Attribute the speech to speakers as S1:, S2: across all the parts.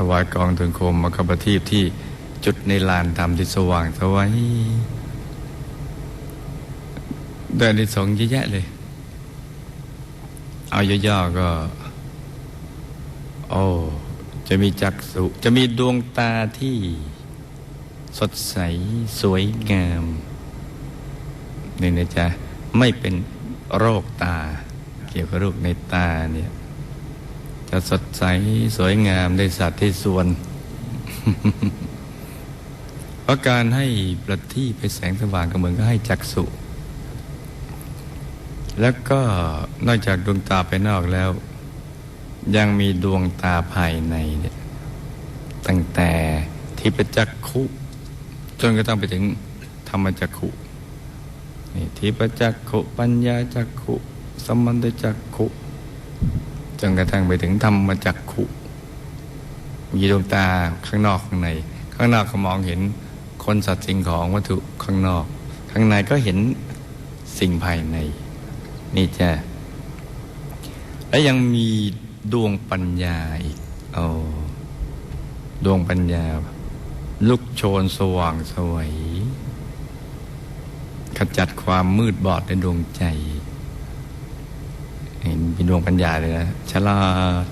S1: ถวายกองทุนโคมมกบทีปที่จุดในลานธรรมที่สว่างสวัยเดินในสงเยอะแยะเลย เอาย่อๆก็ โอ้จะมีจักษุจะมีดวงตาที่สดใสสวยงามนี่นะจ๊ะ ไม่เป็นโรคตา เกี่ยวกับโรคในตาเนี่ย จะสดใสสวยงามได้สัตว์ที่ส่วน เพราะการให้ประทีปไปแสงสว่างก็เหมือนก็ให้จักษุแล้วก็นอกจากดวงตาไปนอกแล้ว ยังมีดวงตาภายในเนี่ยตั้งแต่ทิพจักขุจนกระทั่งไปถึงธรรมจักขุนี่ทิพจักขุ ปัญญาจักขุ สมมันตจักขุ จนกระทั่งไปถึงธรรมจักขุมีดวงตาข้างนอกข้างใน ข้างนอกก็มองเห็นคนสัตว์สิ่งของวัตถุข้างนอก ข้างในก็เห็นสิ่งภายใน นี่จ้ะและยังมีดวงปัญญาอีกโอ้ดวงปัญญา ลุกโชนสว่างสวยขจัดความมืดบอดในดวงใจ เห็นมีดวงปัญญาเลยนะฉลาด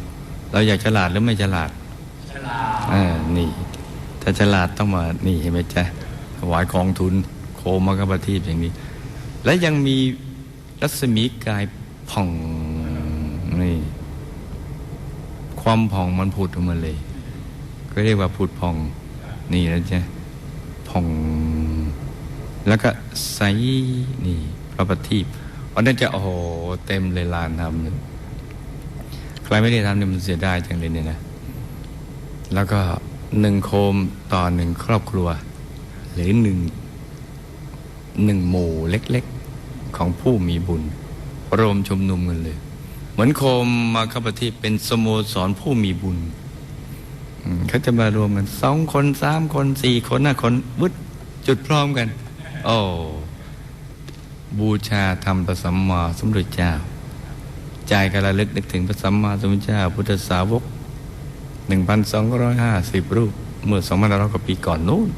S1: เราอยากฉลาดหรือไม่ฉลาด
S2: ฉลาด
S1: อ่านี่ ถ้าฉลาดต้องมานี่เห็นไหมจ๊ะถวายกองทุน โคมกบทีปอย่างนี้ และยังมีรัศมีกายผ่องนี่ความผ่องมันผุดออกมาเลย ก็เรียกว่าผุดผ่องนี่นะจ๊ะผ่อง แล้วก็ใสนี่พระประทีป วันนั้นจะโอ้โหเต็มเลยลานทำเนี่ยใครไม่ได้ทำเนี่ยมันเสียดายจังเลยเนี่ยนะ แล้วก็หนึ่งโคมต่อหนึ่งครอบครัว หรือหนึ่งหนึ่งหมู่เล็กๆ ของผู้มีบุญรวมชุมนุมกันเลย เหมือนโคมมาคปฏิเป็นสโมสรผู้มีบุญเขาจะมารวมกันสองคนสามคนสี่คนห้าคนวุดจุดพร้อมกัน โอ้ บูชาธรรมพระสัมมาสัมพุทธเจ้า ใจกระลึกนึกถึงพระสัมมาสัมพุทธเจ้า พุทธสาวก 1,250 รูป เมื่อ2,500กว่าปีก่อนนู้น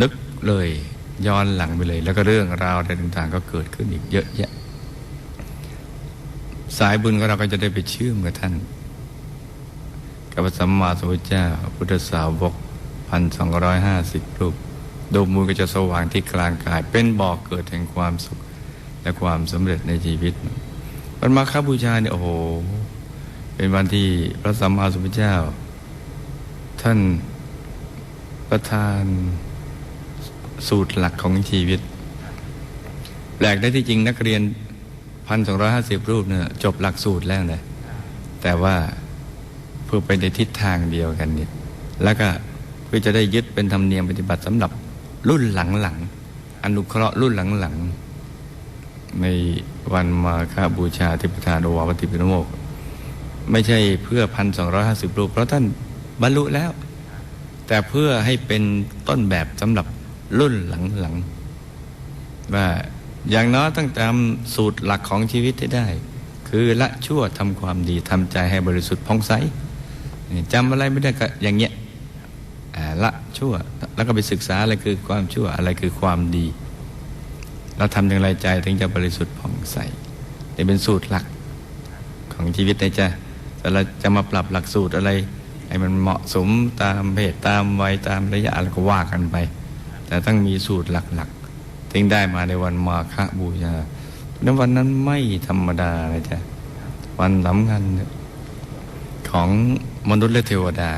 S1: นึกเลยย้อนหลังไปเลย แล้วก็เรื่องราวอะไรต่างๆ ก็เกิดขึ้นอีกเยอะแยะ สายบุญของเราก็จะได้ไปเชื่อมกับท่าน กับพระสัมมาสัมพุทธเจ้า พุทธสาวกพันสองร้อยห้าสิบรูป ดวงมูลก็จะสว่างที่กลางกาย เป็นบ่อกเกิดแห่งความสุข และความสำเร็จในชีวิตวันมาคบูชาเนี่ยโอ้โห เป็นวันที่พระสัมมาสัมพุทธเจ้า ท่านประทานสูตรหลักของชีวิตแปลกได้ที่จริงนักเรียนพันสองร้อยห้าสิบรูปเนี่ยจบหลักสูตรแล้วนะแต่ว่าเพื่อไปในทิศทางเดียวกันเนี่ยแล้วก็เพื่อจะได้ยึดเป็นธรรมเนียมปฏิบัติสำหรับ รุ่นหลังๆอนุเคราะห์รุ่นหลังๆในวันมาฆบูชาที่ประธานโอวาปฏิปโนโมก ไม่ใช่เพื่อพันสองร้อยห้าสิบรูป เพราะท่านบรรลุแล้ว แต่เพื่อให้เป็นต้นแบบสำหรับรุ่นหลังๆว่าอย่างน้อยต้องตามสูตรหลักของชีวิตให้ได้ คือละชั่วทำความดีทำใจให้บริสุทธิ์ผ่องใสจำอะไรไม่ได้ก็อย่างเงี้ยละชั่ว แล้วก็ไปศึกษาอะไรคือความชั่วอะไรคือความดี เราทำอย่างไรใจถึงจะบริสุทธิ์ผ่องใสนี่เป็นสูตรหลักของชีวิตนะจ๊ะแต่เราจะมาปรับหลักสูตรอะไรให้มันเหมาะสมตามเพศตามวัยตามระยะอะไรก็ว่ากันไป แต่ต้องมีสูตรหลักๆถึงได้มาในวันมาฆบูชาในวันนั้นไม่ธรรมดาเลยจ้ะวันสำคัญของมนุษย์และเทวดา